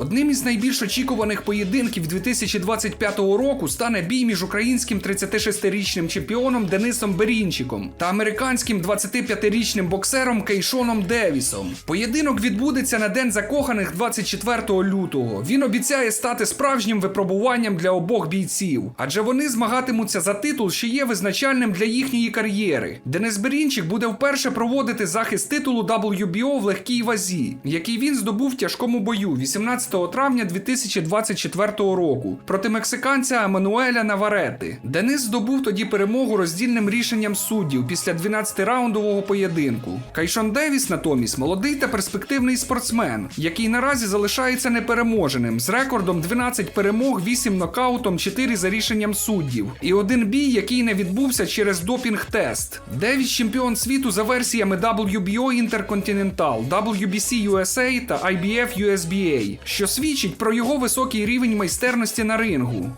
Одним із найбільш очікуваних поєдинків 2025 року стане бій між українським 36-річним чемпіоном Денисом Берінчиком та американським 25-річним боксером Кейшоном Девісом. Поєдинок відбудеться на День закоханих 24 лютого. Він обіцяє стати справжнім випробуванням для обох бійців, адже вони змагатимуться за титул, що є визначальним для їхньої кар'єри. Денис Берінчик буде вперше проводити захист титулу WBO в легкій вазі, який він здобув в тяжкому бою 18 травня 2024 року проти мексиканця Еммануеля Наварети. Денис здобув тоді перемогу роздільним рішенням суддів після 12-раундового поєдинку. Кайшон Девіс натомість молодий та перспективний спортсмен, який наразі залишається непереможеним з рекордом 12 перемог, 8 нокаутом, 4 за рішенням суддів, і один бій, який не відбувся через допінг-тест. Девіс чемпіон світу за версіями WBO Intercontinental, WBC USA та IBF USBA, що свідчить про його високий рівень майстерності на рингу.